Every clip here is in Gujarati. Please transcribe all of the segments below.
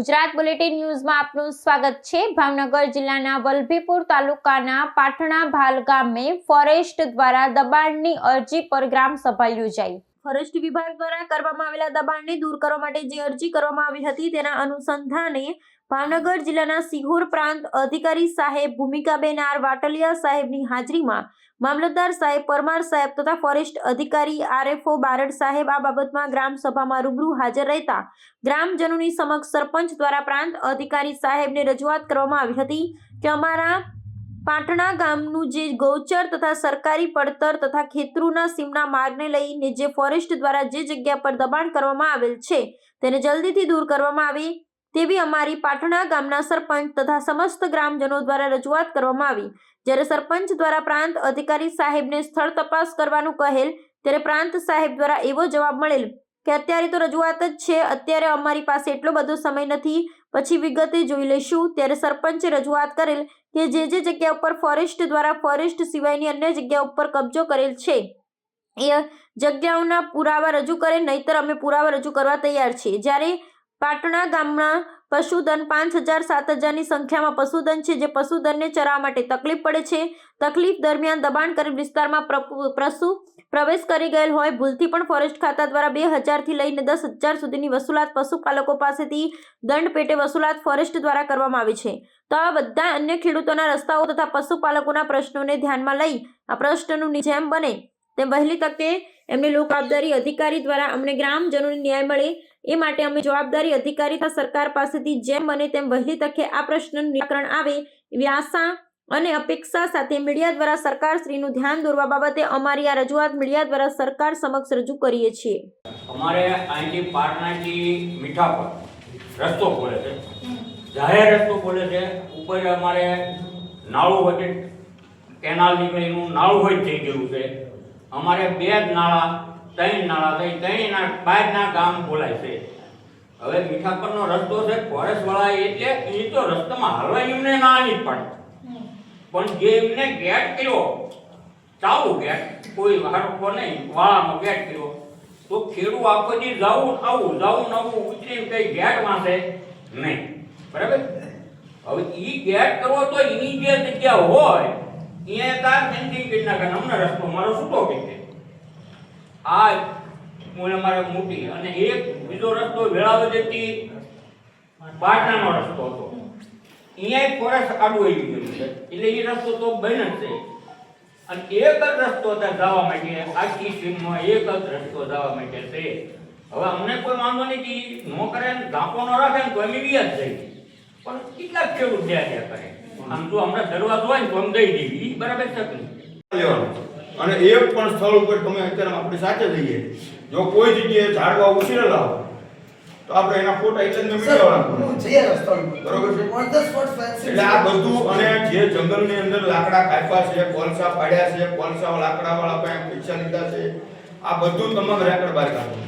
ગુજરાત બુલેટિન ન્યૂઝમાં આપનું સ્વાગત છે. ભાવનગર જિલ્લાના વલભીપુર તાલુકાના પાટણા ભાલ ગામે ફોરેસ્ટ દ્વારા દબાણની અરજી પર ગ્રામ સભા યોજાઈ. ફોરેસ્ટ વિભાગ દ્વારા કરવામાં આવેલા દબાણને દૂર કરવા માટે જે અરજી કરવામાં આવી હતી તેના અનુસંધાને ભાવનગર જિલ્લાના સિહોર પ્રાંત અધિકારી સાહેબ ભૂમિકાબેન આર વાટલિયા સાહેબની હાજરીમાં મામલતદાર સાહેબ પરમાર સાહેબ તથા ફોરેસ્ટ અધિકારી આરએફઓ બારડ સાહેબ આ બાબતમાં ગ્રામ સભામાં રૂબરૂ હાજર રહેતા ગ્રામજનોની સમક્ષ સરપંચ દ્વારા પ્રાંત અધિકારી સાહેબને રજૂઆત કરવામાં આવી હતી કે અમારા પાટણા ગામનું જે ગૌચર તથા સરકારી પડતર તથા ખેતરુના સીમના માર્ગને લઈને જે ફોરેસ્ટ દ્વારા જે જગ્યા પર દબાણ કરવામાં આવેલ છે તેને જલ્દીથી દૂર કરવામાં આવે તેવી અમારી પાટણા ગામના સરપંચ તથા સમસ્ત ગ્રામજનો દ્વારા રજૂઆત કરવામાં આવી. જ્યારે સરપંચ દ્વારા પ્રાંત અધિકારી સાહેબને સ્થળ તપાસ કરવાનું કહેલ, ત્યારે પ્રાંત સાહેબ દ્વારા એવો જવાબ મળેલ કે અત્યારે તો રજૂઆત જ છે, અત્યારે અમારી પાસે એટલો બધો સમય નથી, પછી વિગતે જોઈ લઈશું. ત્યારે સરપંચે રજૂઆત કરેલ કે જે જે જગ્યા ઉપર ફોરેસ્ટ દ્વારા ફોરેસ્ટ સિવાયની અન્ય જગ્યા ઉપર કબજો કરેલ છે, એ જગ્યાઓના પુરાવા રજૂ કરે, નહીતર અમે પુરાવા રજૂ કરવા તૈયાર છીએ. જ્યારે પાટણા ગામના પશુધન પાંચ હજાર સાત હજારની સંખ્યામાં પશુધન છે, જે પશુધનને ચરાવવા માટે તકલીફ પડે છે. તકલીફ દરમિયાન દબાણ કરેલ વિસ્તારમાં પશુ પ્રવેશ કરી ગયેલ હોય, ભૂલથી પણ ફોરેસ્ટ ખાતા દ્વારા બે હજારથી લઈને દસ હજાર સુધીની વસૂલાત પશુપાલકો પાસેથી દંડ પેટે વસૂલાત ફોરેસ્ટ દ્વારા કરવામાં આવે છે. તો આ બધા અન્ય ખેડૂતોના રસ્તાઓ તથા પશુપાલકોના પ્રશ્નોને ધ્યાનમાં લઈ આ પ્રશ્નનું જેમ બને તેમ વહેલી તકે એમની લોક અધિકારી દ્વારા અમને ગ્રામજનોને ન્યાય મળે એ માટે અમે જવાબદારી અધિકારી તથા સરકાર પાસેથી જેમ બને તેમ વહેલી તકે આ પ્રશ્નનું નિરાકરણ આવે આશા અને અપેક્ષા સાથે મીડિયા દ્વારા સરકારશ્રીનું ધ્યાન દોરવા બાબતે અમારી આ રજૂઆત મીડિયા દ્વારા સરકાર સમક્ષ રજૂ કરીએ છીએ. અમારે અહીંથી પાટણાથી મીઠા પર રસ્તો ખોલે છે. જાહેર રસ્તો ખોલે છે. ઉપર અમારે નાળું વચ્ચે કેનાલ નીકળીનું નાળું હોય થઈ ગયું છે. અમારે બે જ નાળા ત્રણ નાળા થઈ ત્રણના બહારના ગામ ખોલાય છે. હવે મીઠાપરનો રસ્તો છે ફોરેસ્ટવાળા એટલે એ તો રસ્તામાં હાલવા એમને ના નહીં પડે પણ જે એમને ગેટ કર્યો, ચાલુ ગેટ, કોઈ હરખો નહીં વાળામાં ગેટ કર્યો. તો ખેડૂ આખો દી જાવું આવું જાવું નવું ઉતરી કઈ ગેટ વાંચે નહીં. બરાબર? હવે એ ગેટ કરવો તો એની જે જગ્યા હોય એ તાર સેન્ટિંગ કરી નાખે અમને રસ્તો મારો છૂટો દે. આ મૂળ અમારે મૂકી અને એક બીજો રસ્તો વેળાવદેથી પાટણનો રસ્તો હતો. અહીંયા ફોરેસ્ટ આડું આવી ગયું છે. એટલે એ રસ્તો તો બન જ છે. અને એક જ રસ્તો ત્યાં જવા માટે, આખી સીમમાં એક જ રસ્તો જવા માટે છે. હવે અમને કોઈ વાંધો નહીં કે નો કરે ને ન રાખે ને તો એમ જ જાય પણ કેટલા ખેડૂત દયા ત્યાં કરે? આમ જો હમણાં દરવાજો હોય ને તો અમે દઈ દેવી બરાબર છે? લેવાનું અને એક પણ સ્થળ ઉપર તમે અત્યારે આપણે સાથે જઈએ જો કોઈ જગ્યાએ ઝાડવા ઉછરેલા હોય તો આપણે એના ફોટા એટલે જ મેળવવાના. બરોબર છે. એટલે આ બધું અને જે જંગલની અંદર લાકડા કાપ્યા છે કોલસા પાડ્યા છે કોલસા લાકડા વાળા પાસે પૈસા લીધા છે આ બધું તમામ રેકર્ડ બહાર કાઢો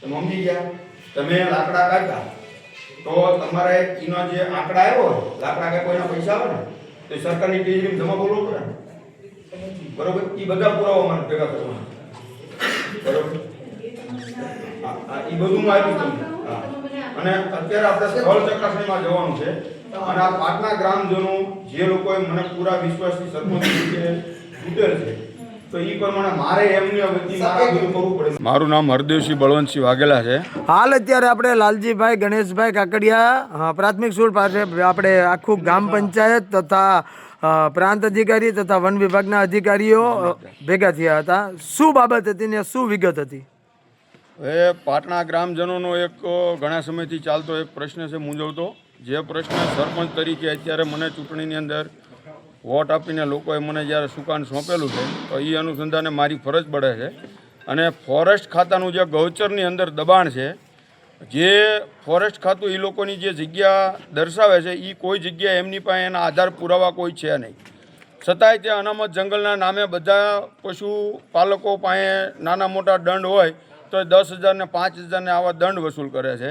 તમે સમજી ગયા તમે લાકડા કાઢ્યા તો તમારે એનો જે આંકડા આવ્યો લાકડા કે કોઈના પૈસા આવે ને તો સરકારની ટીજરીમાં જમા બોલવું પડે. બરોબર? એ બધા પુરાવા મારે ભેગા કરવાના. બરોબર? હા, બધું હું આપ્યું તમને હા. અને અત્યારે આપણે સ્થળ ચકાસણીમાં જવાનું છે. અને આ પાટના ગ્રામજનો જે લોકોએ મને પૂરા વિશ્વાસથી સરપંચ તરીકે ચૂંટેલ છે તો ઈ પ્રમાણે મારે નામ હરદેવસિંહ બળવંતસિંહ વાઘેલા છે. હાલ અત્યારે આપણે લાલજીભાઈ ગણેશભાઈ કાકડિયા પ્રાથમિક સ્કૂલ પાસે આપણે આખું ગ્રામ પંચાયત તથા પ્રાંત અધિકારી તથા વન વિભાગના અધિકારીઓ ભેગા થયા હતા. શું બાબત હતી ને શું વિગત હતી? એ પાટણા ગ્રામજનોનો એક ઘણા સમયથી ચાલતો એક પ્રશ્ન છે મૂંઝવતો. જે પ્રશ્ન સરપંચ તરીકે અત્યારે મને ચૂંટણીની અંદર વોટ આપીને લોકોએ મને જ્યારે સુકાન સોંપેલું છે તો એ અનુસંધાને મારી ફરજ પડે છે. અને ફોરેસ્ટ ખાતાનું જે ગૌચરની અંદર દબાણ છે જે ફોરેસ્ટ ખાતું એ લોકોની જે જગ્યા દર્શાવે છે એ કોઈ જગ્યાએ એમની પાસે એના આધાર પુરાવા કોઈ છે નહીં. છતાંય તે અનામત જંગલના નામે બધા પશુપાલકો પાસે નાના મોટા દંડ હોય, તો દસ હજારને પાંચ હજારને આવા દંડ વસૂલ કરે છે.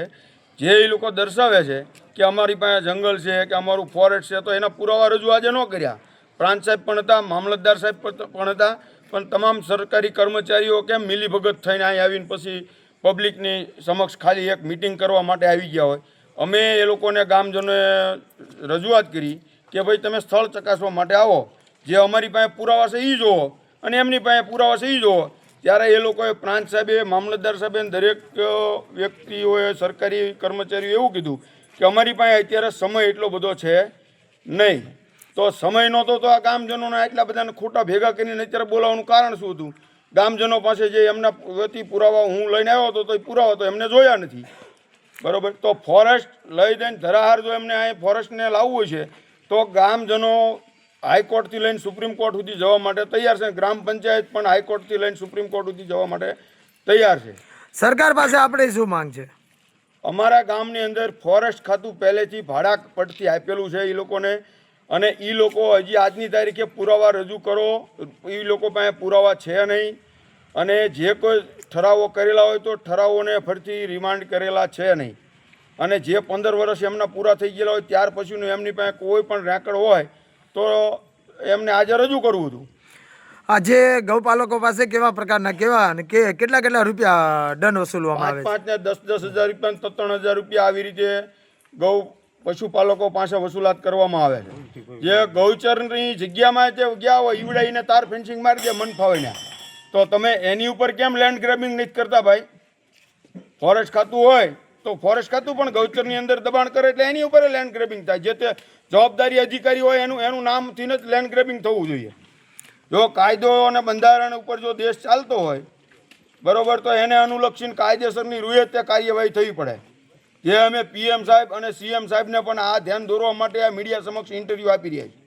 જે એ લોકો દર્શાવે છે કે અમારી પાસે જંગલ છે, કે અમારું ફોરેસ્ટ છે, તો એના પુરાવા રજૂ આજે ન કર્યા. પ્રાંત સાહેબ પણ હતા, મામલતદાર સાહેબ પણ હતા, પણ તમામ સરકારી કર્મચારીઓ કેમ મિલીભગત થઈને અહીં આવીને પછી પબ્લિકની સમક્ષ ખાલી એક મિટિંગ કરવા માટે આવી ગયા હોય. અમે એ લોકોને, ગામજનોએ રજૂઆત કરી કે ભાઈ તમે સ્થળ ચકાસવા માટે આવો. જે અમારી પાસે પુરાવા છે એ જુઓ અને એમની પાસે પુરાવા છે એ જોવો. ત્યારે એ લોકોએ પ્રાંત સાહેબે, મામલતદાર સાહેબે દરેક વ્યક્તિઓએ, સરકારી કર્મચારીઓ એવું કીધું કે અમારી પાસે અત્યારે સમય એટલો બધો છે નહીં. તો સમય નહોતો તો આ ગામજનોને એટલા બધાને ખોટા ભેગા કરીને અત્યારે બોલાવવાનું કારણ શું હતું? ગામજનો પાસે જે એમના વતી પુરાવા હું લઈને આવ્યો હતો તો એ પુરાવા તો એમને જોયા નથી. બરાબર? તો ફોરેસ્ટ લઈ દઈને ધરાહાર જો એમને અહીં ફોરેસ્ટને લાવવું છે તો ગામજનો હાઈકોર્ટથી લઈને સુપ્રીમ કોર્ટ સુધી જવા માટે તૈયાર છે ગ્રામ પંચાયત પણ હાઈકોર્ટથી લઈને સુપ્રીમ કોર્ટ સુધી જવા માટે તૈયાર છે. સરકાર પાસે આપણે શું માંગ છે? અમારા ગામની અંદર ફોરેસ્ટ ખાતું પહેલેથી ભાડા પડતી આપેલું છે. એ લોકોને અને એ લોકો હજી આજની તારીખે પુરાવા રજૂ કરો. એ લોકો પાસે પુરાવા છે નહીં. અને જે કોઈ ઠરાવો કરેલા હોય તો ઠરાવોને ફરીથી રિમાન્ડ કરેલા છે નહીં. અને જે પંદર વર્ષ એમના પૂરા થઈ ગયેલા હોય ત્યાર પછીનું એમની પાસે કોઈ પણ રેકર્ડ હોય તો એમને આજે રજૂ કરવું હતું. આજે ગૌપાલકો પાસે કેવા પ્રકારના કેવા અને કે કેટલા કેટલા રૂપિયા દંડ વસૂલવામાં આવે પાંચ ને દસ દસ હજાર રૂપિયા ત્રણ હજાર રૂપિયા આવી રીતે ગૌ પશુપાલકો પાસે વસૂલાત કરવામાં આવે છે. જે ગૌચરની જગ્યામાં જે ગયા હોય ઈવડાઈને તાર ફેન્સિંગ મારી દે, મન ફાવે ને. તો તમે એની ઉપર કેમ લેન્ડ ગ્રેબિંગ નથી કરતા ભાઈ? ફોરેસ્ટ ખાતું હોય, તો ફોરેસ્ટ ખાતું પણ ગૌચરની અંદર દબાણ કરે એટલે એની ઉપર લેન્ડ ગ્રેબિંગ થાય. જે તે જવાબદારી અધિકારી હોય, એનું એનું નામથી જ લેન્ડ ગ્રેબિંગ થવું જોઈએ. જો કાયદો અને બંધારણ ઉપર જો દેશ ચાલતો હોય, બરોબર, તો એને અનુલક્ષીને કાયદેસરની રૂએ તે કાર્યવાહી થવી પડે. જે અમે પીએમ સાહેબ અને સીએમ સાહેબને પણ આ ધ્યાન દોરવા માટે આ મીડિયા સમક્ષ ઇન્ટરવ્યૂ આપી રહ્યા છીએ.